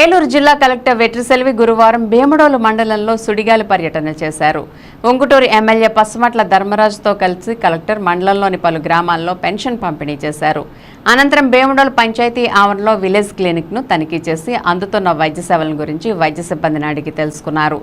ఏలూరు జిల్లా కలెక్టర్ వెట్రిసెల్వి గురువారం భీమడోలు మండలంలో సుడిగాలి పర్యటన చేశారు. ఉంగుటూరు ఎమ్మెల్యే పసుమట్ల ధర్మరాజుతో కలిసి కలెక్టర్ మండలంలోని పలు గ్రామాల్లో పెన్షన్ పంపిణీ చేశారు. అనంతరం భీమడోలు పంచాయతీ ఆవరణలో విలేజ్ క్లినిక్ను తనిఖీ చేసి అందుతున్న వైద్య సేవల గురించి వైద్య సిబ్బందిని అడిగి తెలుసుకున్నారు.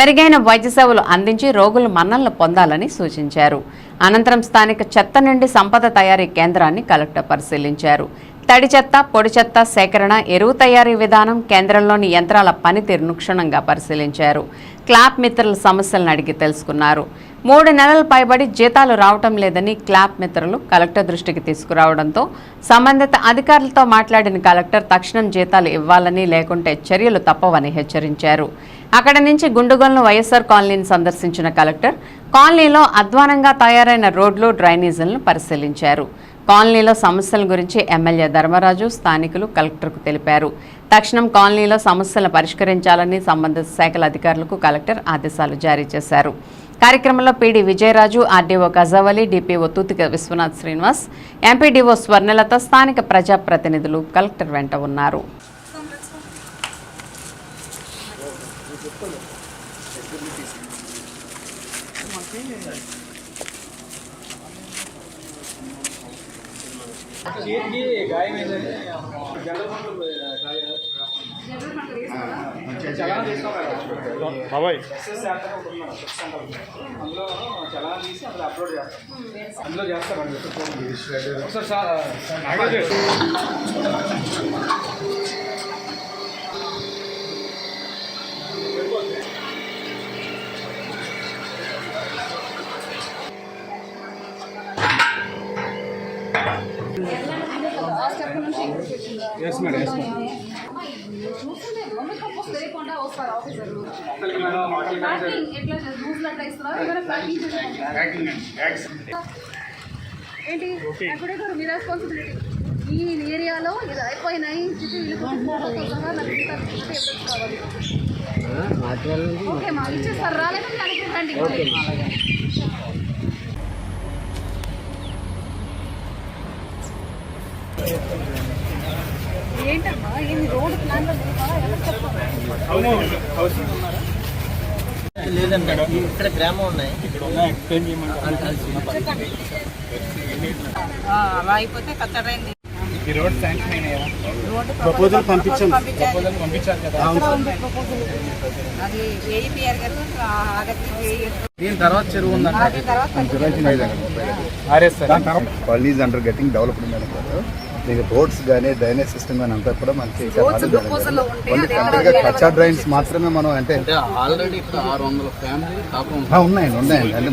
మెరుగైన వైద్య సేవలు అందించి రోగులు మన్నలను పొందాలని సూచించారు. అనంతరం స్థానిక చెత్త నుండి సంపద తయారీ కేంద్రాన్ని కలెక్టర్ పరిశీలించారు. తడి చెత్త పొడి చెత్త సేకరణ ఎరువు తయారీ విధానం కేంద్రంలోని యంత్రాల పనితీరును క్షుణ్ణంగా పరిశీలించారు. క్లాప్ మిత్రుల సమస్యలను అడిగి తెలుసుకున్నారు. మూడు నెలల పైబడి జీతాలు రావటం లేదని క్లాప్ మిత్రులు కలెక్టర్ దృష్టికి తీసుకురావడంతో సంబంధిత అధికారులతో మాట్లాడిన కలెక్టర్ తక్షణం జీతాలు ఇవ్వాలని లేకుంటే చర్యలు తప్పవని హెచ్చరించారు. అక్కడ నుంచి గుండుగొలను వైఎస్ఆర్ కాలనీని సందర్శించిన కలెక్టర్ కాలనీలో అధ్వానంగా తయారైన రోడ్లు డ్రైనేజీలను పరిశీలించారు. కాలనీలో సమస్యల గురించి ఎమ్మెల్యే ధర్మరాజు స్థానికులు కలెక్టర్కు తెలిపారు. తక్షణం కాలనీలో సమస్యలను పరిష్కరించాలని సంబంధిత శాఖల అధికారులకు కలెక్టర్ ఆదేశాలు జారీ చేశారు. కార్యక్రమంలో PD Vijayaraju RDO Gajavali DPO Tuthika Vishwanath Srinivas MPDO Swarnalatha స్థానిక ప్రజాప్రతినిధులు కలెక్టర్ వెంట ఉన్నారు. చేతికి గాయం ఏంటంటే బాబాయ్. అందులో చలానా తీసి అందులో అప్లోడ్ చేస్తాం. అందులో చేస్తామండి ఒకసారి సార్ ఏంటి? ఎక్కడే గారు మీ రెస్పాన్సిబిలిటీ ఈ ఏరియాలో ఇది అయిపోయినాయి సహా నాకు ఎవిడెన్స్ కావాలి. ఓకే మా ఇచ్చేస్తారు రాలేదని దానికి రండి ఏంటమ్మా? ఏంది రోడ్ ప్లాన్లో లేదా? ఎవరు చెప్పాలి? లేదండి ఇక్కడ గ్రామం ఉన్నాయి. అలా అయిపోతే కచ్చడైంది ఈ రోడ్ శాంక్షన్ అయినాయా? ప్రపోజల్ పంపించాం. ప్రపోజల్ పంపించారు కదా. అది ఏఈపిఆర్ గారు దీని తర్వాత చెరువు ఉందంట. అండర్ గెటింగ్ డెవలప్డ్ మీకు రోడ్స్ కానీ డ్రైనేజ్ సిస్టమ్ కానీ అంతా కూడా మనకి కంప్లీట్గా కచ్చా డ్రైన్స్ మాత్రమే మనం అంటే ఆల్రెడీ ఆరు వందల ఫ్యామిలీ ఉన్నాయండి ఉన్నాయండి. అంటే